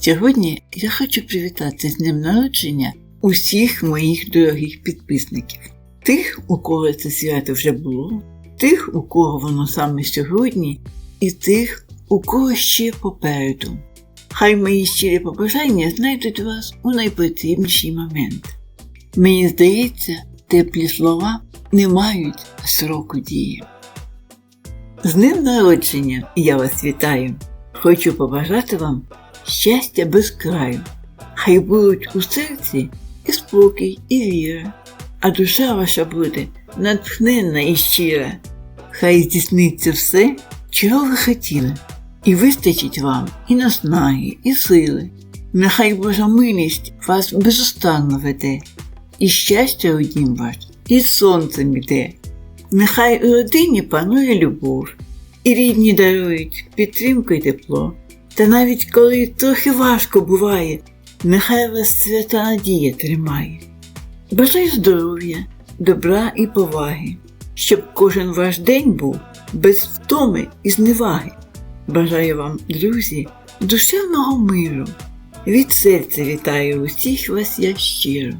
Сьогодні я хочу привітати з днем народження усіх моїх дорогих підписників, тих, у кого це свято вже було, тих, у кого воно саме сьогодні, і тих, у кого ще попереду. Хай мої щирі побажання знайдуть вас у найпотрібніший момент. Мені здається, теплі слова не мають сроку дії. З днем народження я вас вітаю. Хочу побажати вам щастя без краю. Хай будуть у серці і спокій, і віра, а душа ваша буде натхненна і щира. Хай здійсниться все, чого ви хотіли, і вистачить вам і наснаги, і сили. Нехай Божа милість вас безостанно веде, і щастя у дім ваш, і сонцем іде. Нехай у родині панує любов, і рідні дарують підтримку й тепло. Та навіть коли трохи важко буває, нехай вас свята надія тримає. Бажаю здоров'я, добра і поваги, щоб кожен ваш день був без втоми і зневаги. Бажаю вам, друзі, душевного миру. Від серця вітаю усіх вас я щиро.